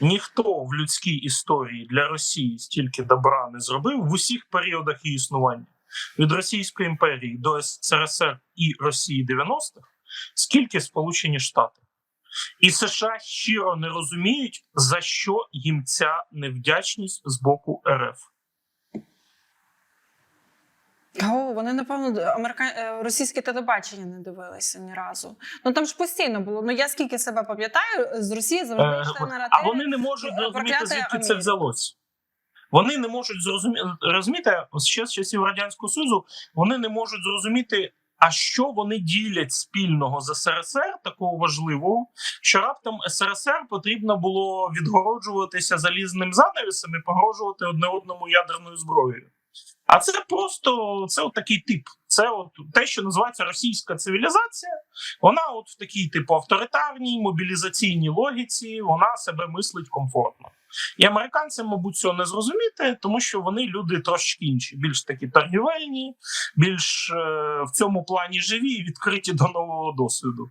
Ніхто в людській історії для Росії стільки добра не зробив в усіх періодах її існування від Російської імперії до СРСР і Росії 90-х, скільки Сполучені Штати. І США щиро не розуміють, за що їм ця невдячність з боку РФ. Вони, напевно, америка... е, російське телебачення не дивилися ні разу. Ну там ж постійно було. Ну я скільки себе пам'ятаю, з Росії завжди Е, йшли А вони не можуть Е, зрозуміти, звідки це взялось. Вони не можуть зрозуміти, розумієте, ще з часів Радянського Союзу вони не можуть зрозуміти, а що вони ділять спільного з СРСР, такого важливого, що раптом СРСР потрібно було відгороджуватися залізним занавісом і погрожувати одне одному ядерною зброєю. А це просто це от такий тип. Це от те, що називається російська цивілізація. Вона от в такій типу авторитарній мобілізаційній логіці вона себе мислить комфортно. І американцям, мабуть, цього не зрозуміти, тому що вони люди трошки інші, більш такі торгівельні, більш е, в цьому плані живі і відкриті до нового досвіду.